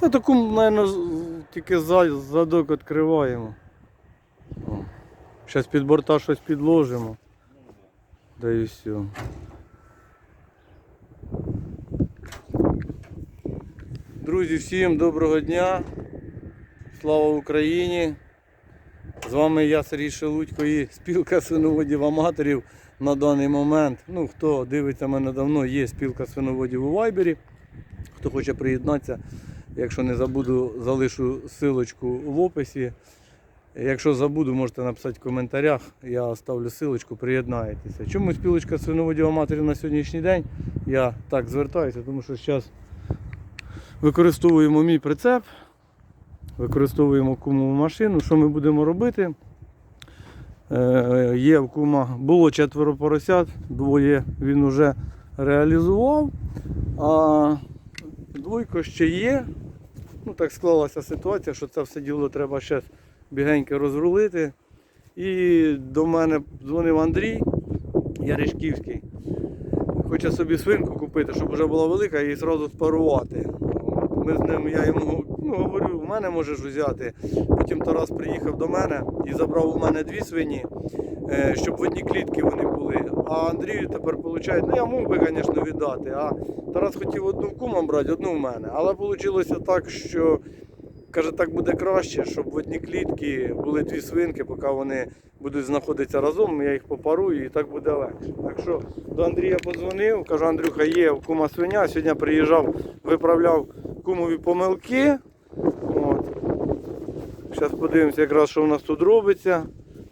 Та таку, мабуть, тільки задок відкриваємо. Зараз під борта щось підложимо. Да і все. Друзі, всім доброго дня. Слава Україні! З вами я, Сергій Шелудько і спілка свиноводів аматорів на даний момент. Ну, хто дивиться мене давно, є спілка свиноводів у Вайбері. Хто хоче приєднатися, якщо не забуду, залишу силочку в описі. Якщо забуду, можете написати в коментарях, я ставлю силочку, приєднаєтеся. Чому спілочка свиноводів аматорів на сьогоднішній день? Я так звертаюся, тому що зараз використовуємо мій прицеп, використовуємо кумову машину. Що ми будемо робити? Е, є в кума, було четверо поросят, двоє він вже реалізував, а двойко ще є. Ну, так склалася ситуація, що це все діло треба ще бігенько розрулити. І до мене дзвонив Андрій Яришківський. Хоче собі свинку купити, щоб вже була велика і одразу спарувати. Ми з ним, я йому ну, говорю, в мене можеш взяти. Потім Тарас приїхав до мене і забрав у мене дві свині, е, щоб в одній клітці вони були. А Андрію тепер виходить, ну я мог би, звісно, віддати. А Тарас хотів одну в брати, одну в мене. Але вийшло так, що каже, так буде краще, щоб в одній клітці були дві свинки, поки вони будуть знаходитися разом, я їх попарую і так буде легше. Так що до Андрія подзвонив, кажу, Андрюха, є кума свиня. Сьогодні приїжджав, виправляв кумові помилки. От. Зараз подивимося якраз, що в нас тут робиться.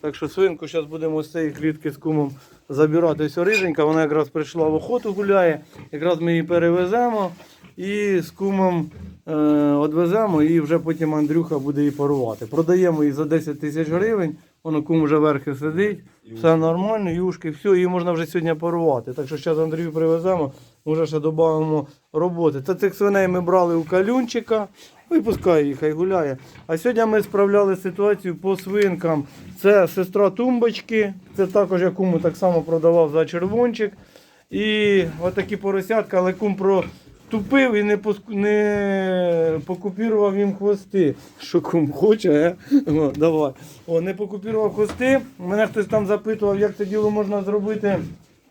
Так що свинку зараз будемо з цієї клітки з кумом забирати. Ось риженька, вона якраз прийшла в охоту гуляє. Якраз ми її перевеземо і з кумом е, одвеземо і вже потім Андрюха буде її парувати. Продаємо її за 10 тисяч гривень. Воно кум вже верхи сидить, все нормально, юшки, все, її можна вже сьогодні парувати. Так що зараз Андрію привеземо, може ще додамо роботи. Та цих свиней ми брали у калюнчика, випускай їх, хай гуляє. А сьогодні ми справляли ситуацію по свинкам. Це сестра тумбочки, це також я куму так само продавав за червончик. І отакі поросятка, але кум протупив і не, не покупірував їм хвости. Що кум хоче, е? О, давай. О, не покупірував хвости. Мене хтось там запитував, як це діло можна зробити.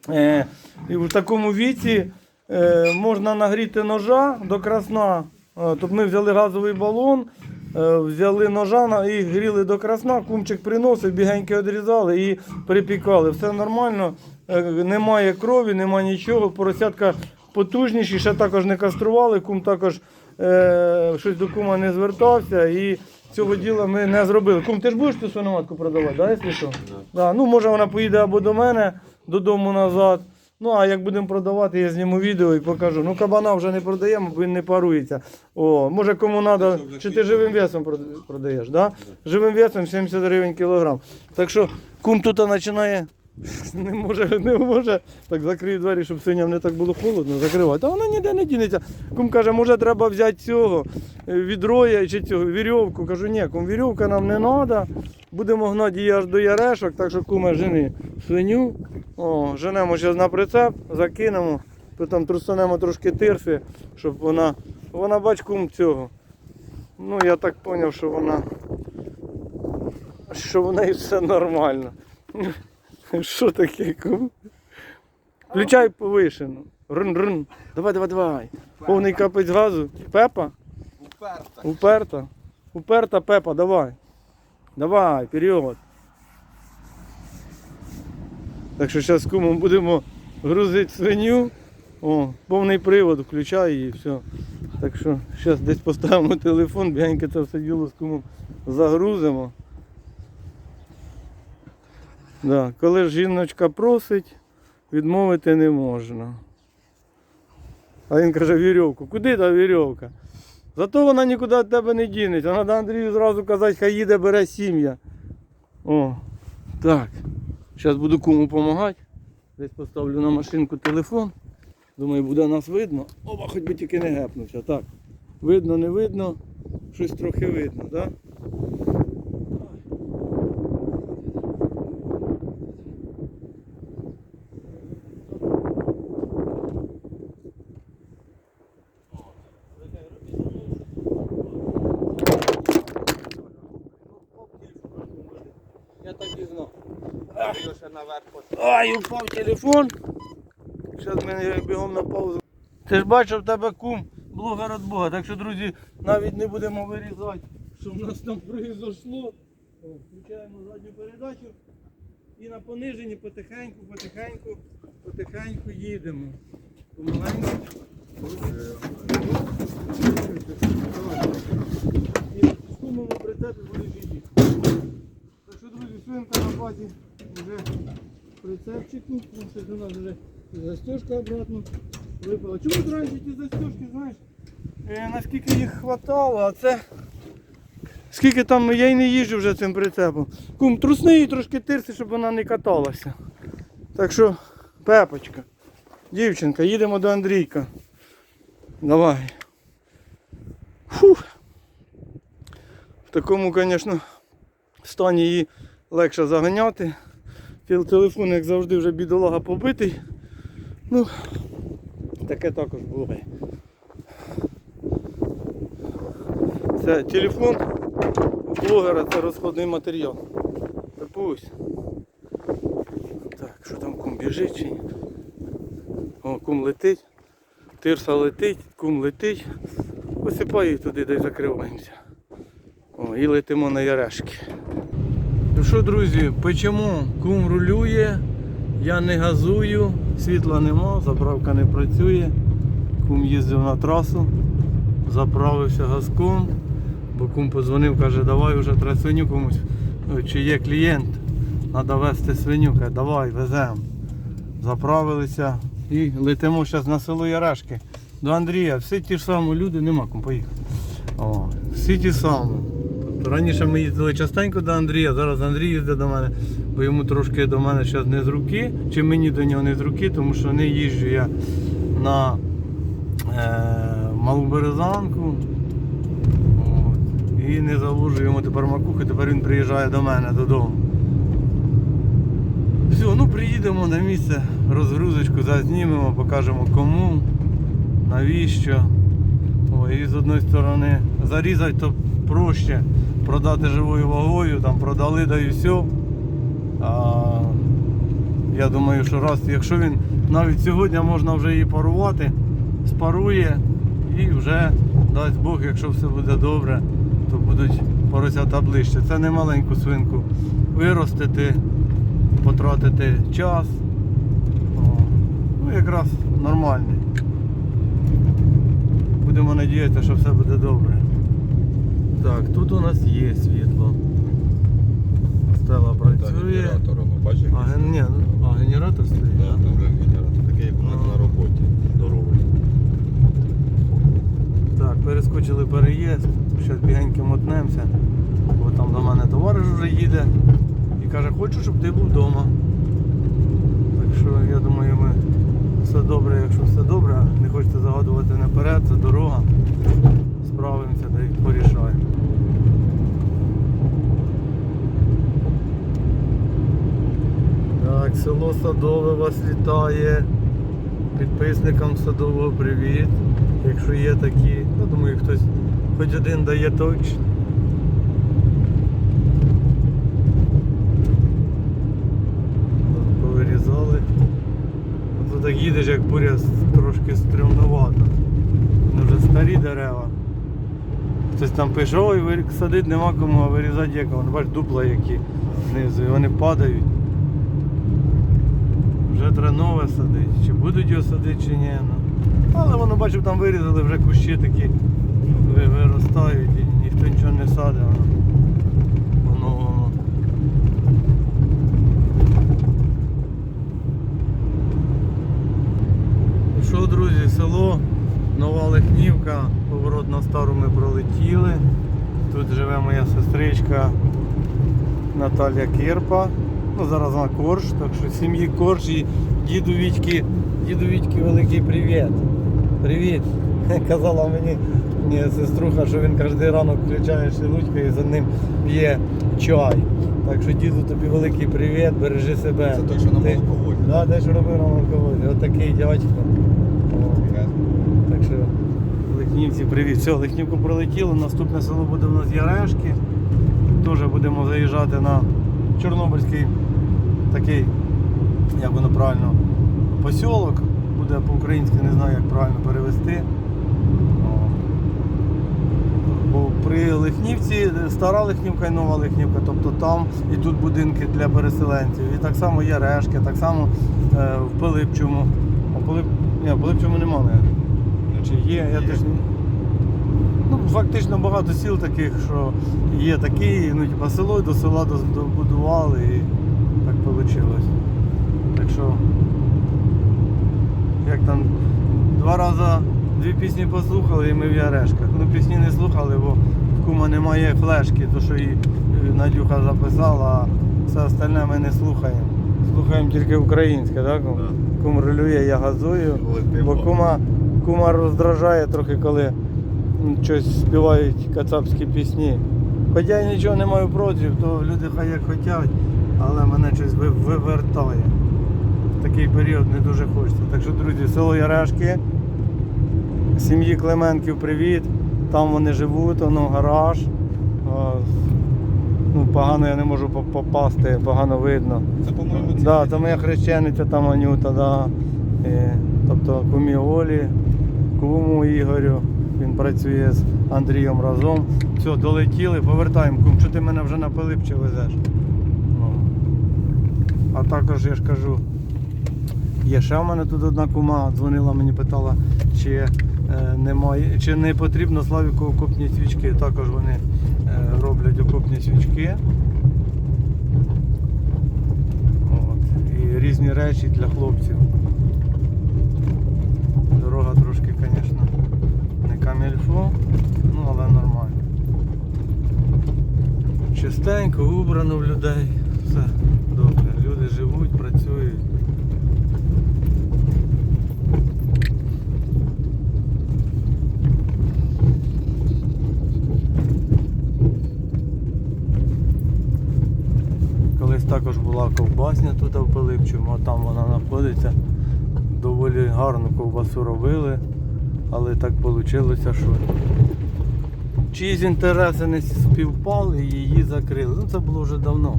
Е, і в такому віці е, можна нагріти ножа до красна. Е, Тобто ми взяли газовий балон, е, взяли ножа і гріли до красна, кумчик приносив, бігеньки відрізали і припікали. Все нормально, е, немає крові, немає нічого. Поросятка потужніші, ще також не кастрували, кум також е, щось до кума не звертався. І цього діла ми не зробили. Кум, ти ж будеш цю свиноматку продавати, да, якщо що? Да. Ну, може вона поїде або до мене додому назад. Ну, а як будемо продавати, я зніму відео і покажу. Ну, кабана вже не продаємо, бо він не парується. О, може кому треба, чи ти живим весом продаєш, да? Живим весом 70 гривень кілограм. Так що кум тут починає, не може, не може. Так закрию двері, щоб свиням не так було холодно, закривати. Та вона ніде не дінеться. Кум каже, може треба взяти цього е, відроя чи цього вірьовку. Кажу, ні, кум, вірьовка нам не треба. Будемо гнати її аж до ярешок, так що куме жени свиню. О, женемо зараз на прицеп, закинемо, потім трусанемо трошки тирси, щоб вона. Вона бач кум цього. Ну я так зрозумів, що вона. Що в неї все нормально. Що таке кум? Включай повишену. Рун-рун. Давай, давай, давай. Повний капець газу. Пепа? Уперта. Уперта. Уперта Пепа, давай. Давай, вперед. Так що зараз кумом будемо грузити свиню. О, повний привод, включай її, все. Так що зараз десь поставимо телефон, бігенько це все діло з кумом загрузимо. Да. Коли ж жіночка просить, відмовити не можна. А він каже, вірьовку. Куди та вірьовка? Зато вона нікуди від тебе не дінеться. Треба Андрію зразу казати, хай їде, бере сім'я. О, так. Зараз буду кому допомагати. Десь поставлю на машинку телефон. Думаю, буде нас видно. Оба, хоч би тільки не гепнувся. Так. Видно, не видно. Щось трохи видно, так? Ай, упав телефон. Зараз мене бігом на паузу. Ти ж бачив, тебе кум блогер від Бога. Так що, друзі, навіть не будемо вирізати, що в нас там произошло. Включаємо задню передачу. І на пониженні потихеньку, потихеньку, потихеньку їдемо. Помаленьку. І в кумому прицепі будеш їхати. Так що, друзі, свинка на базі вже прицепчику. Ось щось у нас вже застежка обратно випала. Чому раніше ті застежки, знаєш, е, наскільки їх хватало, а це. Скільки там я й не їжджу вже цим прицепом. Кум, трусни її трошки тирси, щоб вона не каталася. Так що, пепочка, дівчинка, їдемо до Андрійка. Давай. Фух. В такому, звісно, стані її легше заганяти. Телефон, як завжди, вже бідолага побитий. Ну, таке також буває. Це телефон у блогера це розходний матеріал. Та пусть. Так, що там кум біжить чи ні? О, кум летить. Тирса летить, кум летить. Їх туди, де закриваємося. О, і летимо на ярешки. Ну що, друзі, печемо, кум рулює, я не газую, світла нема, заправка не працює. Кум їздив на трасу, заправився газком, бо кум подзвонив, каже, давай вже треба свиню комусь. Чи є клієнт, треба везти свиню, каже, давай, веземо. Заправилися і летимо зараз на село Ярешки. До Андрія, всі ті ж самі люди, нема кому поїхати. Всі ті самі. Раніше ми їздили частенько до Андрія, зараз Андрій їздить до мене, бо йому трошки до мене зараз не з руки, чи мені до нього не з руки, тому що не їжджу я на е, Малу Березанку. І не завожу йому тепер макухи, тепер він приїжджає до мене додому. Все, ну приїдемо на місце, розгрузочку зазнімемо, покажемо кому, навіщо. О, і з одної сторони зарізати то проще, продати живою вагою, там продали да і все. А, я думаю, що раз, якщо він навіть сьогодні можна вже її парувати, спарує і вже дасть Бог, якщо все буде добре, то будуть поросята ближче. Це не маленьку свинку виростити, потратити час. Ну якраз нормальний. Будемо надіятися, що все буде добре. Так, тут у нас є світло. Стела працює. Бачиш? А, ген... Ні, ну, а генератор стоїть? Да, да? там вже генератор, такий як у нас Ну. на роботі. Здоровий. Так, перескочили переїзд. Зараз бігенько мотнемося. Бо там до мене товариш вже їде і каже, хочу, щоб ти був вдома. Так що я думаю, ми все добре, якщо все добре, не хочете загадувати наперед, це дорога. Справимося та й порішаємо. Так, село Садове вас вітає. Підписникам Садового привіт. Якщо є такі, я думаю, хтось хоч один дає точно. Повирізали. Тут так їдеш, як буря трошки стрімновато. Вже старі дерева. Хтось там пише, ой, садити нема кому, а вирізати є кому. Бач, дупла які знизу, і вони падають. Вже треба нове садити. Чи будуть його садити, чи ні. Ну. Але воно бачив, там вирізали вже кущі такі виростають і ніхто нічого не садить. Воно, воно. Ну Що, друзі, село Нова Лихнівка, стару ми пролетіли. Тут живе моя сестричка Наталя Кирпа. Ну, зараз вона корж, так що сім'ї корж і діду Вітьки, діду Вітьки великий привіт. Привіт. Казала мені, мені сеструха, що він кожен ранок включає шелудько і за ним п'є чай. Так що діду тобі великий привіт, бережи себе. Це той, що на молоководі. Да, те, що робив на молоководі. От такий дядько. Лихнівці, привіт. Все, Лихнівку пролетіло. Наступне село буде у нас Ярешки. Теж будемо заїжджати на Чорнобильський такий як воно правильно, посілок, буде по-українськи, не знаю, як правильно перевести. Бо при Лихнівці стара Лихнівка і нова Лихнівка, тобто там і тут будинки для переселенців. І так само є решки, так само е, в Пилипчому. А Пилип... Ні, в Пилипчому немає. Чи є, я теж фактично багато сіл таких, що є такі, ну, типа село до села добудували і так вийшло. Так що, як там два рази дві пісні послухали і ми в Ярешках. Ну пісні не слухали, бо в кума немає флешки, то що її е, Надюха записала, а все остальне ми не слухаємо. Слухаємо тільки українське, так? Кум? Да. Кум рулює, я газую. Бо кума, кума роздражає трохи, коли щось співають кацапські пісні. Хоча я нічого не маю проти, то люди хай як хочуть, але мене щось ви- вивертає. В такий період не дуже хочеться. Так що, друзі, село Ярешки, сім'ї Клименків привіт. Там вони живуть, воно гараж. Ну, погано я не можу попасти, погано видно. Це, по-моєму, ці Да, це моя хрещениця, там Анюта, да. І, тобто кумі Олі, куму Ігорю. Він працює з Андрієм разом. Все, долетіли, повертаємо кум. Що ти мене вже на Пилипче везеш? Ну. А також я ж кажу, є ще в мене тут одна кума, дзвонила мені, питала, чи, е, немає, чи не потрібно Славіку окопні свічки. Також вони е, роблять окопні свічки. І різні речі для хлопців. Дорога трошки, звісно, не камільфо, ну але нормально. Чистенько, убрано в людей. Все добре. Люди живуть, працюють. Колись також була ковбасня тут в Пилипчому, а там вона знаходиться. Доволі гарну ковбасу робили, але так вийшло, що чиїсь інтереси не співпали і її закрили. Ну це було вже давно.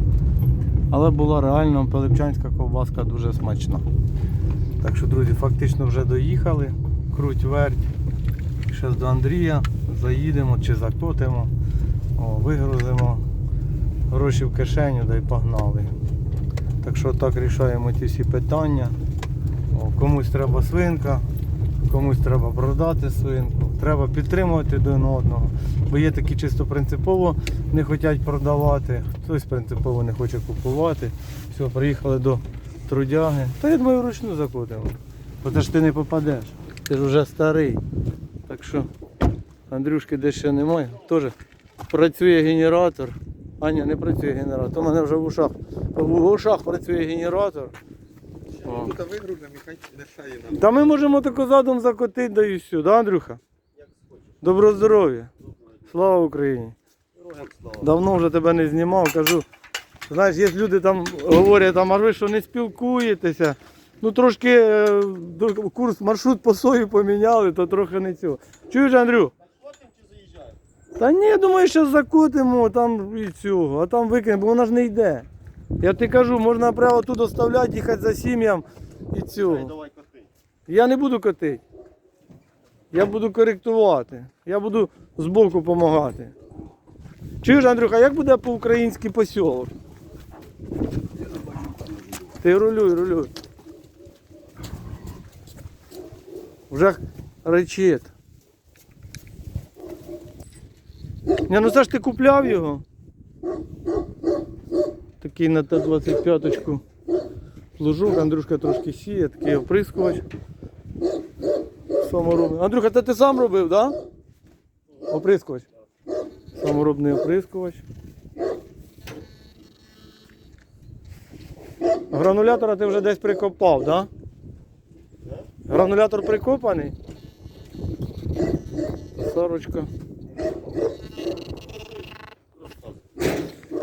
Але була реально пилипчанська ковбаска дуже смачна. Так що, друзі, фактично вже доїхали. Круть верть. Ще до Андрія заїдемо чи закотимо, О, вигрузимо гроші в кишеню да й погнали. Так що так рішаємо ці всі питання. О, комусь треба свинка, комусь треба продати свинку. Треба підтримувати один одного. Бо є такі чисто принципово не хочуть продавати, хтось принципово не хоче купувати. Все, приїхали до трудяги. Та я думаю, вручну закотимо. Бо ж ти не попадеш. Ти ж вже старий. Так що Андрюшки десь ще немає. Теж працює генератор. А ні, не працює генератор. У мене вже в ушах. В ушах працює генератор. О. Тут вигрузимо і хай несе нам. Та ми можемо тако задом закотити, да і все, да, Андрюха? Доброго здоров'я. Слава Україні. Давно вже тебе не знімав, кажу. Знаєш, є люди там говорять, там, а ви що не спілкуєтеся. Ну трошки е, курс, маршрут по сою поміняли, то трохи не цього. Чуєш, Андрю? Та ні, думаю, що закотимо там і цього, а там викинемо, бо вона ж не йде. Я ти кажу, можна прямо тут оставляти, їхати за сім'ям і цього. Давай коти. Я не буду котити. Я буду коректувати. Я буду збоку допомагати. Чуєш, Андрюха, як буде по-українськи посілок? Ти рулюй, рулюй. Вже речить. Ні, ну це ж ти купляв його. Такий на Т-25 плужок, Андрюшка трошки сіє, такий оприскувач. Саморобний. Андрюха, це ти сам робив, так? Да? Оприскувач. Саморобний оприскувач. Гранулятора ти вже десь прикопав, так? Да? Гранулятор прикопаний. Сорочка.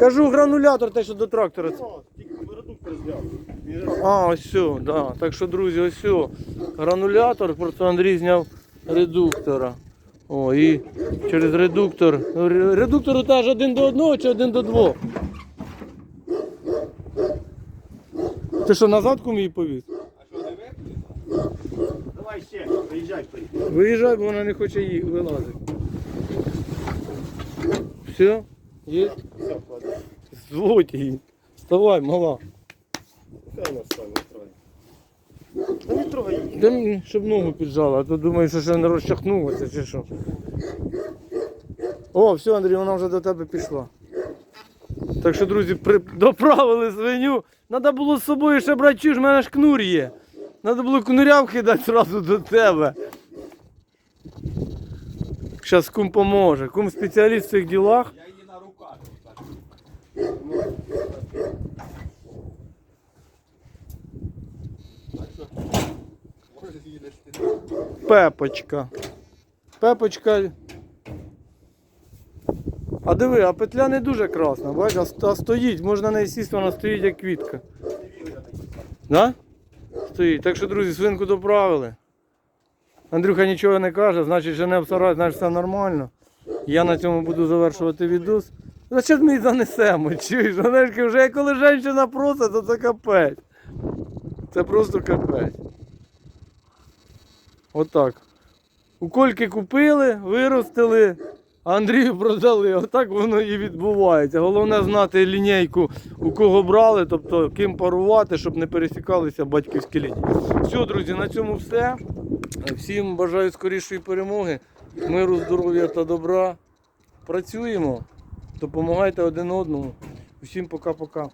Кажу, гранулятор те, що до трактора. А, ось все, да. Так що, друзі, ось все. Гранулятор, просто Андрій зняв редуктора. О, і через редуктор. Редуктор теж один до одного чи один до двох? Ти що, назад її повіз? Давай ще, приїжджай, приїжджай. Виїжджай, бо вона не хоче її вилазити. Все? Є? Все, її. Вставай, мала. Хай нас там не трогай. Та не трогай її. Дай мені, щоб ногу піджала, а то думаєш, що ще не розчахнулася чи що. О, все, Андрій, вона вже до тебе пішла. Так що, друзі, при... доправили свиню. Треба було з собою ще брати, чуєш, в мене ж кнур є. Треба було кнуря вкидати одразу до тебе. Зараз кум поможе. Кум спеціаліст в цих ділах. Я її на руках. Так що, може її нести. Пепочка. Пепочка. А диви, а петля не дуже красна, бач, а стоїть, можна на неї сісти, вона стоїть як квітка. Да? Стоїть. Так що, друзі, свинку доправили. Андрюха нічого не каже, значить, жене в сарай, значить все нормально. Я на цьому буду завершувати відос. Значить, ми її занесемо. Чуєш, Онешки, вже коли жінка просить, то це капець. Це просто капець. Отак. У Кольки купили, виростили, а Андрію продали. Отак воно і відбувається. Головне знати лінійку, у кого брали, тобто ким парувати, щоб не пересікалися батьківські лінії. Все, друзі, на цьому все. Всім бажаю скорішої перемоги, миру, здоров'я та добра. Працюємо, допомагайте один одному. Усім пока-пока.